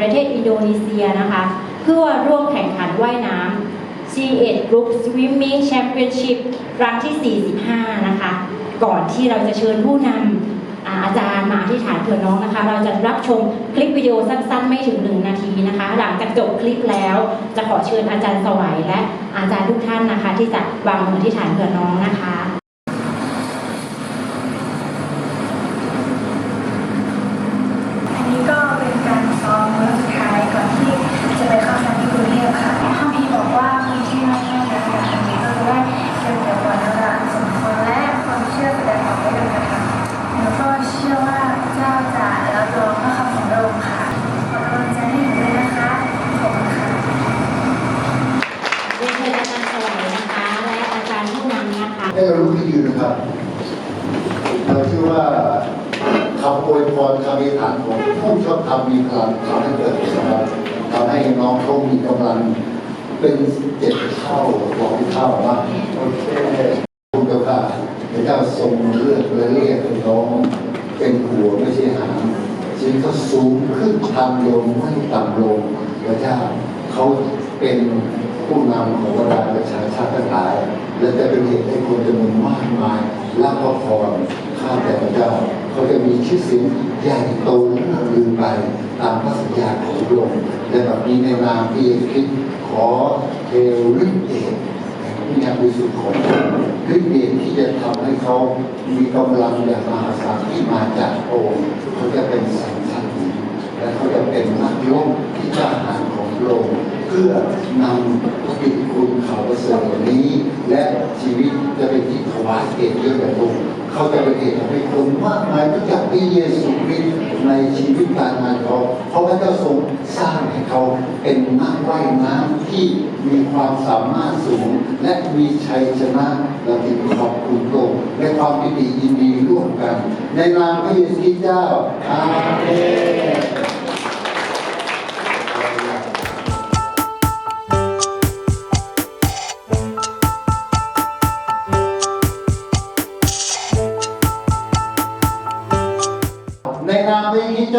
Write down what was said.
ประเทศอินโดนีเซียนะคะ เพื่อร่วมแข่งขันว่ายน้ำ C8 Group Swimming Championship ครั้งที่ 45 นะคะ ก่อนที่เราจะเชิญผู้นำอาอาจารย์มาอธิษฐานเผื่อน้องนะคะ เราจะรับชมคลิปวิดีโอสั้นๆ ไม่ถึง 1 นาทีนะคะ หลังจากจบคลิปแล้วจะขอเชิญอาจารย์สวัยและอาจารย์ทุกท่านนะคะ ที่จะวางมืออธิษฐานเผื่อน้องนะคะ อันนี้ก็เป็นการซ้อมมื้อสุดท้ายก่อนที่จะไปเข้าแคมป์ที่กรุงเทพค่ะถ้ามีบอกว่าคนที่มาเที่ยวในระดับนี้ก็จะได้เก็บเกี่ยวกับระดับสมควรและความเชื่อแสดงออกได้ด้วยนะคะแล้วก็เชื่อว่าเจ้าจะรับรองพระคำของพระองค์ค่ะขอกำลังใจให้หนูด้วยนะคะขอบคุณค่ะ เรียนเชิญอาจารย์สวัยนะคะ และอาจารย์ผู้นำนะคะ ให้เรารู้ที่ยืนนะครับเราเชื่อว่าคำอวยพรคำอธิษฐานของผู้ชอบทำมีพลังทำให้เกิดผลนะครับทำให้น้องเขามีกำลังเป็นเจ็ดเท่าร้อยเท่านะโอเคคุณเจ้าค่ะพระเจ้าทรงเลือกและเรียกน้อง เป็นหัวไม่ใช่หางชีวิตเขาสูงขึ้นทางลงไม่ต่ำลงพระเจ้าเขาเป็น ผู้นำของบรรดาประชาชาติทั้งหลาย และจะเป็นเหตุให้คนจำนวนมากมายรับพระพรข้าแต่พระเจ้าเขาจะมีชื่อเสียงใหญ่โตและลืมไปตามพระสัญญาของพระองค์และแบบนี้ในนามที่เอคิดขอเทวฤทธิ์เดชแห่งพระญาบริสุทธิ์ของพระองค์ฤทธิ์เดชที่จะทำให้เขามีกำลังอย่างมหาศาลที่มาจากองค์เขาจะเป็นสัน พื่อนำพระกิตติคุณเขาประเสริฐนี้ และชีวิตจะเป็นที่ถวายเกียรติยศแด่พระองค์เขาจะเป็นเหตุทำให้คนมากมายรู้จักพระเยซูคริสต์ในชีวิตการงานเขาเพราะพระเจ้าทรงสร้างให้เขาเป็นนักว่ายน้ำที่มีความสามารถสูง และมีชัยชนะเราจึงขอบคุณพระองค์ในความยินดียินดีร่วมกัน ในนามพระเยซูคริสต์เจ้าอาเมน ในน